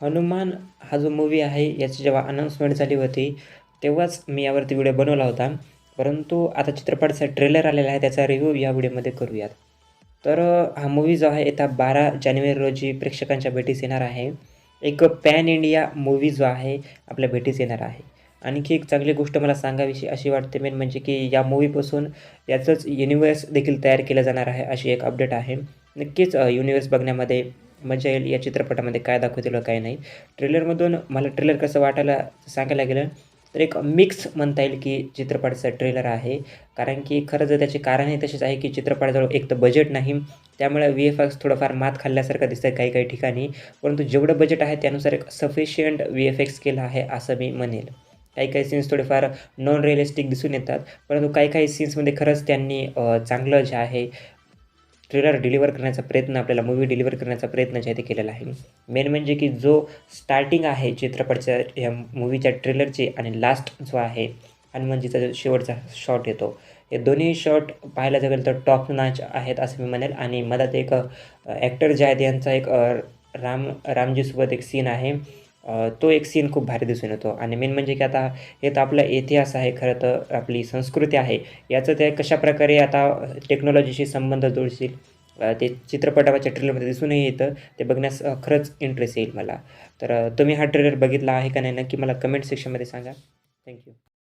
हनुमान हा जो मूवी आहे याची जेव्हा अनाऊन्समेंट झाली होती तेव्हाच मी यावरती व्हिडिओ बनवला होता. परंतु आता चित्रपटाचा ट्रेलर आलेला आहे त्याचा रिव्ह्यू या व्हिडिओमध्ये करूयात. तर हा मूवी जो आहे येत्या बारा जानेवारी रोजी प्रेक्षकांच्या भेटीस येणार आहे. एक पॅन इंडिया मूवी जो आहे आपल्या भेटीस येणार आहे. आणखी एक चांगली गोष्ट मला सांगावीशी अशी वाटते मेन म्हणजे की या मूवीपासून याचंच युनिवर्स देखील तयार केलं जाणार आहे अशी एक अपडेट आहे. नक्कीच युनिवर्स बघण्यामध्ये मजा येईल या चित्रपटामध्ये. काय दाखवतील काय नाही. ट्रेलरमधून मला ट्रेलर कसं वाटायला सांगायला गेलं तर एक मिक्स म्हणता येईल की चित्रपटाचं ट्रेलर आहे. कारण की खरं जर त्याचे कारणही तसेच आहे की चित्रपटाजवळ एक तर बजेट नाही त्यामुळे व्ही एफ एक्स थोडंफार मात खाल्ल्यासारखं दिसतं काही काही ठिकाणी. परंतु जेवढं बजेट आहे त्यानुसार एक सफिशियंट व्ही एफ एक्स केलं आहे असं मी म्हणेल. काही काही सीन्स थोडेफार नॉन रिअलिस्टिक दिसून येतात परंतु काही काही सीन्समध्ये खरंच त्यांनी चांगलं जे आहे ट्रेलर डिलिव्हर करण्याचा प्रयत्न आपल्याला मूवी डिलिव्हर करण्याचा प्रयत्न जे आहे ते केलेला आहे. मेन म्हणजे की जो स्टार्टिंग आहे चित्रपटच्या या मूवीच्या ट्रेलरची आणि लास्ट जो आहे हनुमानजीचा म्हणजे जो शेवटचा शॉट येतो. हे दोन्ही शॉट पाहायला गेलं तर टॉप नाच आहेत असं मी म्हणेल. आणि मधात एक ॲक्टर जे आहेत यांचा एक राम रामजीसोबत एक सीन आहे. तो एक सीन खूप भारी दिसून येतो. आणि मेन म्हणजे की आता हे तर आपला इतिहास आहे खरं तर आपली संस्कृती आहे. याचं ते कशाप्रकारे आता टेक्नॉलॉजीशी संबंध जोडशील ते चित्रपटाच्या ट्रेलरमध्ये दिसूनही येतं. ते बघण्यास खरंच इंटरेस्ट येईल मला. तर तुम्ही हा ट्रेलर बघितला आहे का नाही नक्की मला कमेंट सेक्शनमध्ये सांगा. थँक्यू